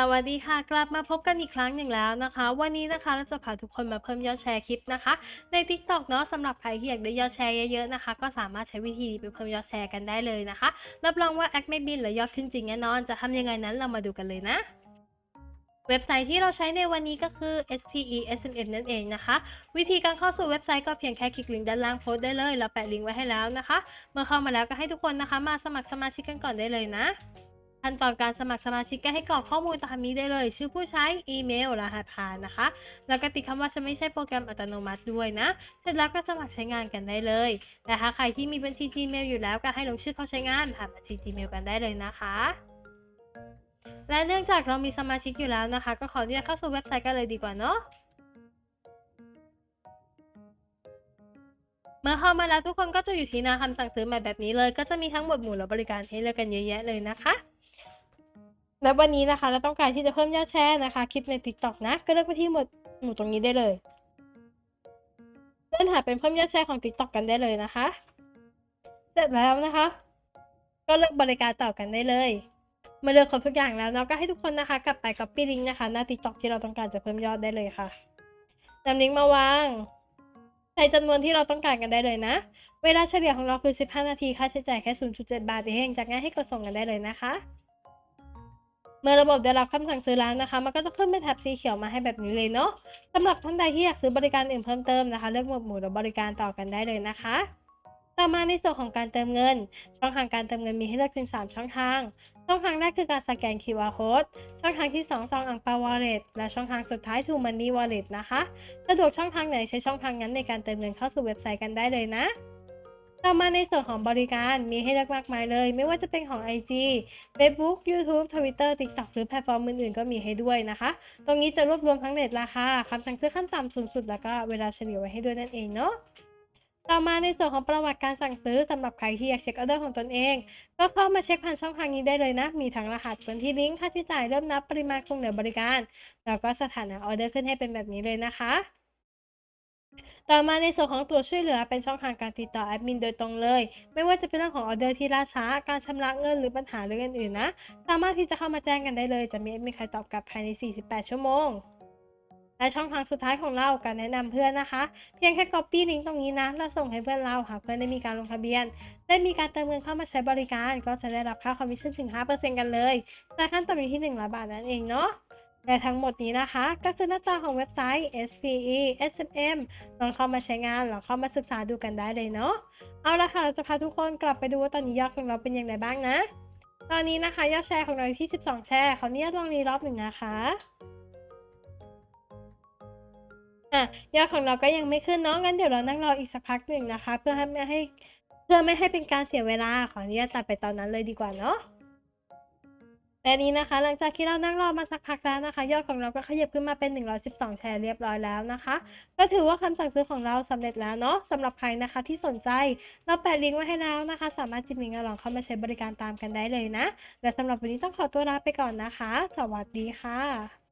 สวัสดีค่ะ กลับมาพบกันอีกครั้งหนึ่งแล้วนะคะ วันนี้นะคะเราจะพาทุกคนมาเพิ่มยอดแชร์คลิปนะคะ ใน TikTok เนาะสำหรับใครที่อยากได้ยอดแชร์เยอะๆนะคะ ก็สามารถใช้วิธีนี้ไปเพิ่มยอดแชร์กันได้เลยนะคะรับรองว่าแอคไม่บินหรือยอดขึ้นจริงแน่นอน จะทำยังไงนั้นเรามาดูกันเลยนะเว็บไซต์ที่เราใช้ในวันนี้ก็คือ SPE SMM นั่นเองนะคะ วิธีการเข้าสู่เว็บไซต์ก็เพียงแค่คลิกลิงก์ด้านล่างโพสต์ได้เลย เราแปะลิงก์ไว้ให้แล้วนะคะ เมื่อเข้ามาแล้วก็ให้ทุกคนนะคะ มาสมัครสมาชิกกันก่อนได้เลยนะ ขั้นตอนการสมัครสมาชิกก็ให้กรอกข้อมูลตามนี้ได้เลย ชื่อผู้ใช้อีเมลรหัสผ่านนะคะ แล้วก็ติดคำว่าจะไม่ใช่โปรแกรมอัตโนมัติด้วยนะ เสร็จแล้วก็สมัครใช้งานกันได้เลยแต่ถ้าใครที่มีบัญชี Gmail อยู่แล้วก็ให้ลงชื่อเข้าใช้งานผ่านบัญชี Gmail กันได้เลยนะคะและเนื่องจากเรามีสมาชิกอยู่แล้วนะคะ ก็ขออนุญาตเข้าสู่เว็บไซต์กันเลยดีกว่าเนาะเมื่อเข้ามาแล้วทุกคนก็จะอยู่ที่หน้าคำสั่งซื้อมาแบบนี้เลย ก็จะมีทั้งหมดหมู่และบริการให้เลือกกันเยอะแยะเลยนะคะ และวันนี้นะคะ เราต้องการที่จะเพิ่มยอดแชร์นะคะ คลิปใน TikTok นะ ก็เลือกไปที่หมวดหมู่ตรงนี้ได้เลยเลื่อนหาเป็นเพิ่มยอดแชร์ของ TikTok กันได้เลยนะคะ เสร็จแล้วนะคะ ก็เลือกบริการต่อกันได้เลยเมื่อเลือกครบทุกอย่างแล้วเนาะก็ให้ทุกคนนะคะ กลับไป copy link นะคะ หน้า TikTok ที่เราต้องการจะเพิ่มยอดได้เลยค่ะนำลิงก์มาวางใส่จำนวนที่เราต้องการกันได้เลยนะ เวลาเฉลี่ยของเราคือ 15 นาที ค่าใช้จ่ายแค่ 0.7 บาทเองจากนั้นให้กดส่งกันได้เลยนะคะ เมื่อระบบได้รับคำสั่งซื้อแล้วนะคะ มันก็จะขึ้นเป็นแท็บสีเขียวมาให้แบบนี้เลยเนาะสำหรับท่านใดที่อยากซื้อบริการอื่นเพิ่มเติมนะคะ เลือกหมวดหมู่หรือบริการต่อกันได้เลยนะคะ ต่อมาในส่วนของการเติมเงิน ช่องทางการเติมเงินมีให้เลือกถึง 3 ช่องทาง ช่องทางแรกคือการสแกน QR code ช่องทางที่2ซองอังเปา wallet และช่องทางสุดท้าย True Money wallet นะคะ สะดวกช่องทางไหนใช้ช่องทางนั้นในการเติมเงินเข้าสู่เว็บไซต์กันได้เลยนะ ต่อมาในส่วนของบริการมีให้เลือกมากมายเลย ไม่ว่าจะเป็นของ IG Facebook YouTube Twitter TikTok หรือแพลตฟอร์มอื่นๆก็มีให้ด้วยนะคะ ตรงนี้จะรวบรวมทั้งเรทราคาคำสั่งซื้อขั้นต่ำสูงสุด แล้วก็เวลาเฉลี่ยไว้ให้ด้วยนั่นเองเนาะต่อมาในส่วนของประวัติการสั่งซื้อสำหรับใครที่อยากเช็คออเดอร์ของตนเอง ก็เข้ามาเช็คผ่านช่องทางนี้ได้เลยนะ มีทั้งรหัสพื้นที่ลิงก์ค่าใช้จ่ายเริ่มนับปริมาณคงเหลือบริการ แล้วก็สถานะออเดอร์ขึ้นให้เป็นแบบนี้เลยนะคะ ต่อมาในส่วนของตัวช่วยเหลือเป็นช่องทางการติดต่อแอดมินโดยตรงเลย ไม่ว่าจะเป็นเรื่องของออเดอร์ที่ล่าช้า การชำระเงินหรือปัญหาเรื่องอื่นๆนะ สามารถที่จะเข้ามาแจ้งกันได้เลย จะมีแอดมินใครตอบกลับภายใน 48 ชั่วโมง และช่องทางสุดท้ายของเราการแนะนำเพื่อนนะคะ เพียงแค่ copy ลิงก์ตรงนี้นะแล้วส่งให้เพื่อนเราหากเพื่อนได้มีการลงทะเบียน ได้มีการเติมเงินเข้ามาใช้บริการ ก็จะได้รับค่าคอมมิชชั่นถึง 5%กันเลยแต่ขั้นต่ำอยู่ที่100บาทนั่นเองเนาะ และทั้งหมดนี้นะคะ ก็คือหน้าตาของเว็บไซต์ SPE SMM ลองเข้ามาใช้งานลองเข้ามาศึกษาดูกันได้เลยเนาะเอาละค่ะเราจะพาทุกคนกลับไปดูว่าตอนนี้ยอดของเราเป็นอย่างไรบ้างนะ ตอนนี้นะคะยอดแชร์ของเราอยู่ที่ 12 แชร์ขออนุญาตลองรีรอบหนึ่งนะคะอะยอดของเราก็ยังไม่ขึ้นเนาะงั้นเดี๋ยวเรานั่งรออีกสักพักหนึ่งนะคะ เพื่อให้ไม่ให้เพื่อไม่ให้เป็นการเสียเวลาขออนุญาตตัดไปตอนนั้นเลยดีกว่าเนาะ และนี้นะคะ หลังจากที่เรานั่งรอมาสักพักแล้วนะคะ ยอดของเราก็ขยับขึ้นมาเป็น 112 แชร์เรียบร้อยแล้วนะคะ ก็ถือว่าคำสั่งซื้อของเราสำเร็จแล้วเนาะสำหรับใครนะคะที่สนใจเราแปะลิงก์ไว้ให้แล้วนะคะ สามารถจิ้มลิงก์ลองเข้ามาใช้บริการตามกันได้เลยนะ และสำหรับวันนี้ต้องขอตัวลาไปก่อนนะคะ สวัสดีค่ะ